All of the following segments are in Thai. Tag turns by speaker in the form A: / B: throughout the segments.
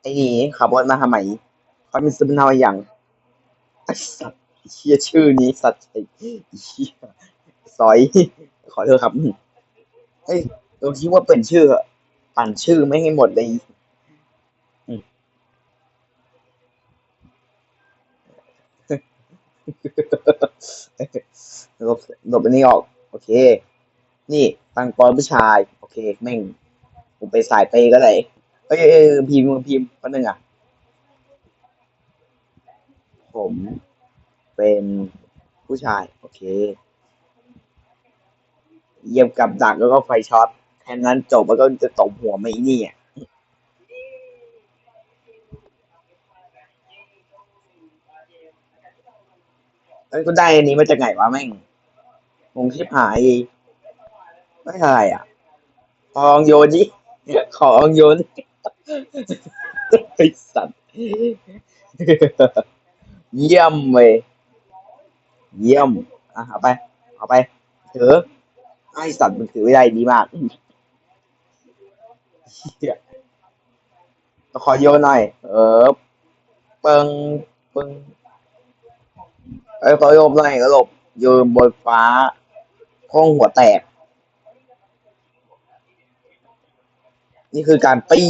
A: ไอ้นี่ขับรถมาทำไมเขามีสมนาอย่างไอ้สัตว์เชี่ยชื่อนี้สัตว์ไอ้เชี่ยสอย ขอโทษครับเฮ้ยเราคิดว่าเป็นชื่ออะปั่นชื่อไม่ให้หมดเลยอืมลบลบอันนี้ออก โอเค นี่ตังปอนผู้ชาย โอเค แม่ง ผมไปสายเปก็เลย เอ้ยเอ้ยพิมพ์พิมพ์แป๊บนึงอะ ผมเป็นผู้ชาย โอเคเหยียบกับดักแล้วก็ไฟช็อตแค่นั้นจบแล้วก็จะตบหัวไม่นี่อะเอ้ยก็ได้อันนี้มาจากไหนวะแม่งงงชิบหายอีกไม่ใช่อะ ของโยนดิขอลองโยน ไอสัตว์เยี่ยมเว้ยเยี่ยมอะเอาไป เอาไปถือไอสัตว์มันถือไม่ได้ดีมากเหี้ยขอโยนหน่อย เออ เปิงเปิงเอ้ขอโยนหน่อยก็หลบโยนบนฟ้าห้องหัวแตก นี่คือการปี้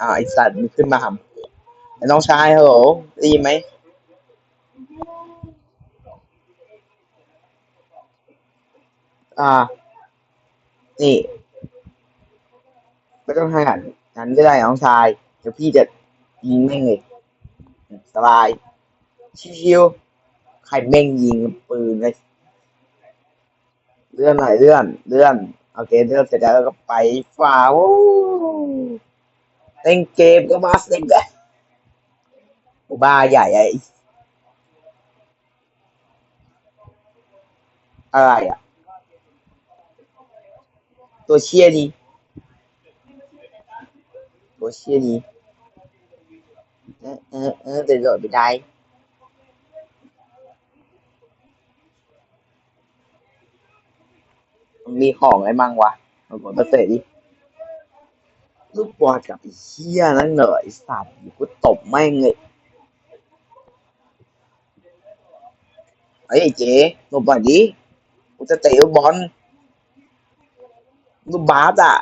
A: อ่าไอสัตว์มันขึ้นมาทำไอ้น้องชายฮัลโหลได้ยินไหมอ่า นี่ไม่ต้องให้หันหันก็ได้น้องชาย เดี๋ยวพี่จะยิงแม่งเลยสบาย ชิวๆใครแม่งยิงปืนเลยเลื่อนหน่อยเลื่อน เลื่อน โอเคเลื่อนเสร็จแล้วก็ไปฝ่าวู้เล่นเกมก็มาเซ็งกันโอ้บ้าใหญ่ไอ้อะไรอะ ตัวเชี่ยนี้ตัวเชี่ยนี้เออเออเออเดี๋ยวโหลดไม่ได้ มีของอะไรมั่งวะเอากดมาเสร็จดิลูกบอลกับไอ้เชี่ยนั่นเหนอไอ้สัตว์กูตบแม่งเลยไอ้เจ๊ลบหน่อยดิกูจะเตะลูกบอลลูกบาสอะ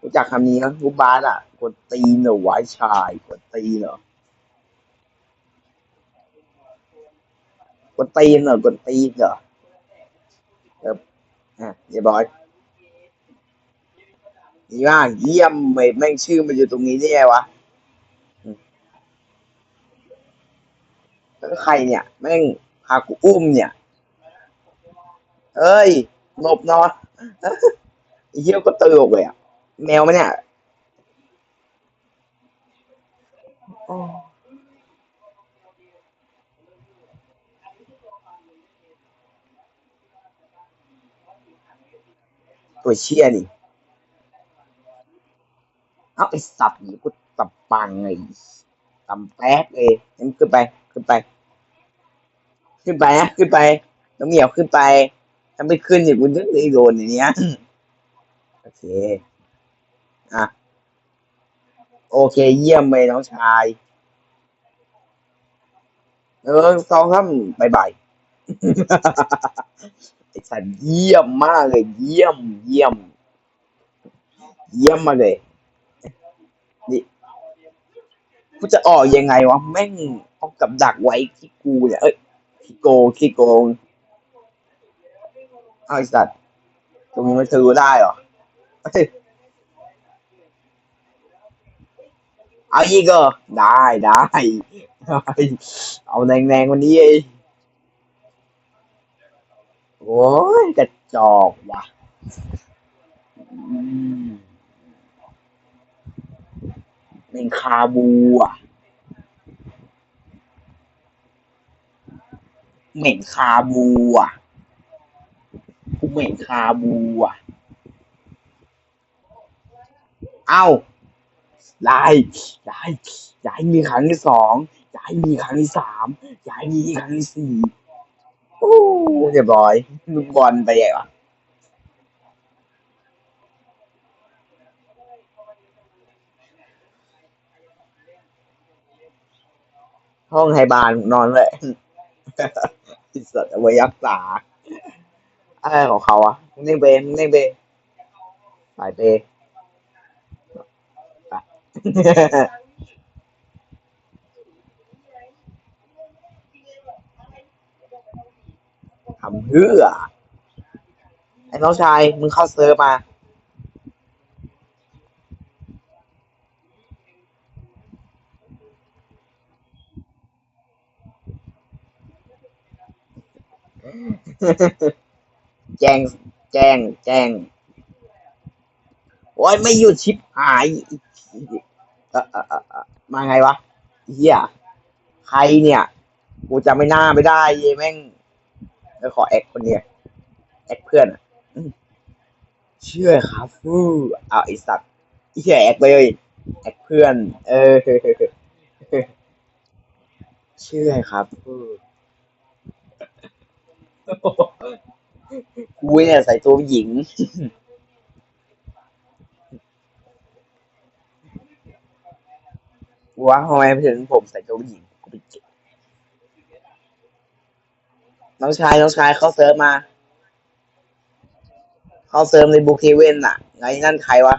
A: รู้จักคำนี้นะลูกบาสอะกดตีนเหรอวะไอ้ชายกดตีนเหรอกดตีนเหรอกดตีนเหรอะ เรียบร้อยดีมากเยี่ยมเลยแม่งชื่อมันอยู่ตรงนี้ได้ไงวะแล้วใครเนี่ย แม่งพากูอุ้มเนี่ย เอ้ยหลบนอยไอ้เหี้ยก็ตลกเลยอะ แมวมันเนี่ย ตัวเชี่ยนี่เอาไอสัตว์นี่กูตับปังไงตำแป๊กเลยงั้นขึ้นไป ขึ้นไป ขึ้นไปนะขึ้นไปน้องเหมียวขึ้นไปถ้าไม่ขึ้นเนี่ยกูนึกเลยโดนอย่างเนี้ยโอเค อะ โอเค เยี่ยมเลยน้องชายเออสองท่านบายบาย ไอสัตว์เยี่ยมมากเลย เยี่ยม เยี่ยม เยี่ยมมากเลย นี่กูจะออกยังไงวะแม่งเอากับดักไว้ที่กูเนี่ยเอ้ยขี้โกงขี้โกงเอาไอสัตว์ตรงนี้มันซื้อได้เหรอเอ้ยเอาอีกเหรอได้ได้ได้ เอาแรงๆวันนี้ โอ้ยกระจอกว่ะอืมแม่งคาบูอะ เหม็นคาบูอะกูเหม็นคาบูอะ เอ้าได้ได้อย่าให้มีครั้งที่สองย่าให้มีครั้งที่สามย่าให้มีครั้งที่สี่ โอ้เรียบร้อยลูกบอลไปใหญ่วะห้องไฮบานนอนเลยอิสัตว์ไว้ยักษาอะไรของเขาอะเน่งเบนเน่งเบนสายเบ เพื่อไอ้น้องชาย มึงเข้าเซิร์ฟมาแจ้ง แจ้ง แจ้ง โอ้ยไม่หยุดชิปหายเอ่อมาไงวะเฮียใครเนี่ย กูจะไม่น่าไม่ได้เยแม่ง แล้วขอแอคคนเนี้ยแอคเพื่อนเชื่อครับฟูเอาไอสัตว์เฮีแอคเลยแอคเพื่อน เออเชื่อครับฟู้กูเนี่ยใส่ตัวหญิงว้าทำไมถึงผมใส่ตัวหญิงกูเป็นเกย์ น้องชายน้องชายเขาเซิร์ฟมาเขาเซิร์ฟในบุคเคเว่นอะ ไงนั่นใครวะ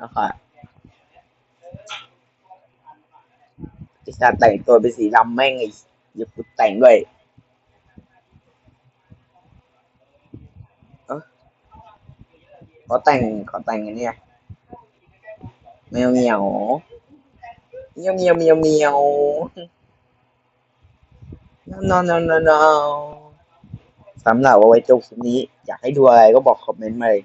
A: นะคะไอ้สัตว์แต่งตัวเป็นสีดำแม่งไอ้อย่ากูแต่งด้วยเออขอแต่งขอแต่งอันเนี้ยเมียวเมียว เมียวเมียวเมียวเมียว no no no no สำหรับเอาไว้จบคลิปนี้ อยากให้ดูอะไรก็บอกคอมเมนต์มาเลย